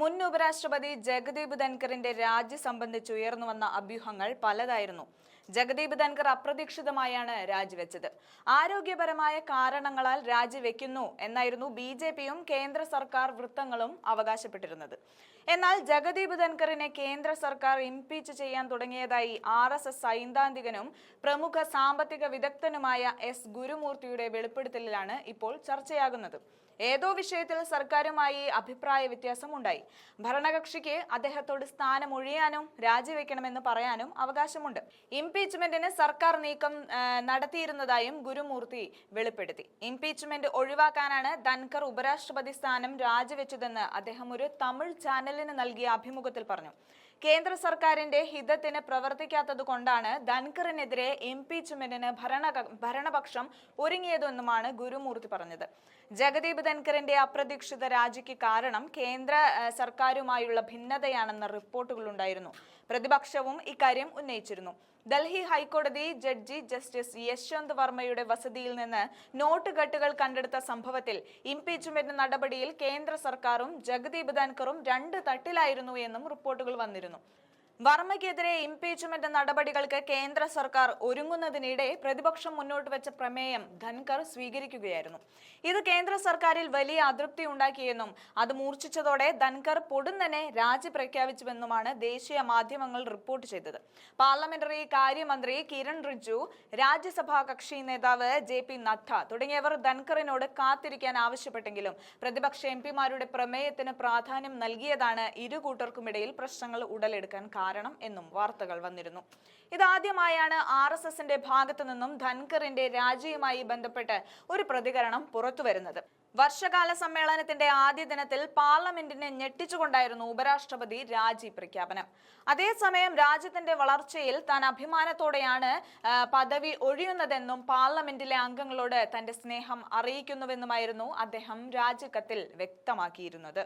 മുൻ ഉപരാഷ്ട്രപതി ജഗദീപ് ധൻകറിന്റെ രാജി സംബന്ധിച്ച് ഉയർന്നു വന്ന അഭ്യൂഹങ്ങൾ പലതായിരുന്നു. ജഗദീപ് ധൻകർ അപ്രതീക്ഷിതമായാണ് രാജിവെച്ചത്. ആരോഗ്യപരമായ കാരണങ്ങളാൽ രാജിവെക്കുന്നു എന്നായിരുന്നു ബി ജെ പിയും കേന്ദ്ര സർക്കാർ വൃത്തങ്ങളും അവകാശപ്പെട്ടിരുന്നത്. എന്നാൽ ജഗദീപ് ധൻകറിനെ കേന്ദ്ര സർക്കാർ ഇംപീച്ച് ചെയ്യാൻ തുടങ്ങിയതായി ആർ എസ് എസ് സൈദ്ധാന്തികനും പ്രമുഖ സാമ്പത്തിക വിദഗ്ധനുമായ എസ് ഗുരുമൂർത്തിയുടെ വെളിപ്പെടുത്തലിലാണ് ഇപ്പോൾ ചർച്ചയാകുന്നത്. ഏതോ വിഷയത്തിൽ സർക്കാരുമായി അഭിപ്രായ വ്യത്യാസമുണ്ടായി. ഭരണകക്ഷിക്ക് അദ്ദേഹത്തോട് സ്ഥാനം ഒഴിയാനും രാജിവെക്കണമെന്ന് പറയാനും അവകാശമുണ്ട്. ഇംപീച്ച്മെന്റിന് സർക്കാർ നീക്കം നടത്തിയിരുന്നതായും ഗുരുമൂർത്തി വെളിപ്പെടുത്തി. ഇംപീച്ച്മെന്റ് ഒഴിവാക്കാനാണ് ധൻകർ ഉപരാഷ്ട്രപതി സ്ഥാനം രാജിവെച്ചതെന്ന് അദ്ദേഹം ഒരു തമിഴ് ചാനലിന് നൽകിയ അഭിമുഖത്തിൽ പറഞ്ഞു. കേന്ദ്ര സർക്കാരിന്റെ ഹിതത്തിന് പ്രവർത്തിക്കാത്തത് കൊണ്ടാണ് ധൻകറിനെതിരെ ഇംപീച്ച്മെന്റിന് ഭരണ ഭരണപക്ഷം ഒരുങ്ങിയതെന്നുമാണ് ഗുരുമൂർത്തി പറഞ്ഞത്. ജഗദീപ് ധൻകറിന്റെ അപ്രതീക്ഷിത രാജിക്ക് കാരണം കേന്ദ്ര സർക്കാരുമായുള്ള ഭിന്നതയാണെന്ന റിപ്പോർട്ടുകളുണ്ടായിരുന്നു. പ്രതിപക്ഷവും ഇക്കാര്യം ഉന്നയിച്ചിരുന്നു. ഡൽഹി ഹൈക്കോടതി ജഡ്ജി ജസ്റ്റിസ് യശ്വന്ത് വർമ്മയുടെ വസതിയിൽ നിന്ന് നോട്ട് കെട്ടുകൾ കണ്ടെടുത്ത സംഭവത്തിൽ ഇംപീച്ച്മെന്റ് നടപടിയിൽ കേന്ദ്ര സർക്കാരും ജഗദീപ് ധൻകറും രണ്ട് തട്ടിലായിരുന്നു എന്നും റിപ്പോർട്ടുകൾ വന്നിരുന്നു. വർമ്മയ്ക്കെതിരെ ഇംപീച്ച്മെന്റ് നടപടികൾക്ക് കേന്ദ്ര സർക്കാർ ഒരുങ്ങുന്നതിനിടെ പ്രതിപക്ഷം മുന്നോട്ട് വെച്ച പ്രമേയം ധൻകർ സ്വീകരിക്കുകയായിരുന്നു. ഇത് കേന്ദ്ര സർക്കാരിൽ വലിയ അതൃപ്തി ഉണ്ടാക്കിയെന്നും അത് മൂർച്ഛിച്ചതോടെ ധൻകർ പൊടുന്നനെ രാജി പ്രഖ്യാപിച്ചുവെന്നുമാണ് ദേശീയ മാധ്യമങ്ങൾ റിപ്പോർട്ട് ചെയ്തത്. പാർലമെന്ററി കാര്യമന്ത്രി കിരൺ റിജ്ജു രാജ്യസഭാ കക്ഷി നേതാവ് ജെ പി നദ്ദ തുടങ്ങിയവർ ധൻകറിനോട് കാത്തിരിക്കാൻ ആവശ്യപ്പെട്ടെങ്കിലും പ്രതിപക്ഷ എം പിമാരുടെ പ്രമേയത്തിന് പ്രാധാന്യം നൽകിയതാണ് ഇരു കൂട്ടർക്കുമിടയിൽ പ്രശ്നങ്ങൾ ഉടലെടുക്കാൻ കാരണം. എന്നും വാർത്തകൾ വന്നിരുന്നു. ഇതാദ്യമായാണ് ആർ എസ് എസിന്റെ ഭാഗത്തു നിന്നും ധൻകറിന്റെ രാജിയുമായി ബന്ധപ്പെട്ട് ഒരു പ്രതികരണം പുറത്തുവരുന്നത് വർഷകാല സമ്മേളനത്തിന്റെ ആദ്യ ദിനത്തിൽ പാർലമെന്റിനെ ഞെട്ടിച്ചുകൊണ്ടായിരുന്നു ഉപരാഷ്ട്രപതി രാജി പ്രഖ്യാപനം. അതേസമയം രാജ്യത്തിന്റെ വളർച്ചയിൽ താൻ അഭിമാനത്തോടെയാണ് പദവി ഒഴിയുന്നതെന്നും പാർലമെന്റിലെ അംഗങ്ങളോട് തന്റെ സ്നേഹം അറിയിക്കുന്നുവെന്നുമായിരുന്നു അദ്ദേഹം രാജിക്കത്തിൽ വ്യക്തമാക്കിയിരുന്നത്.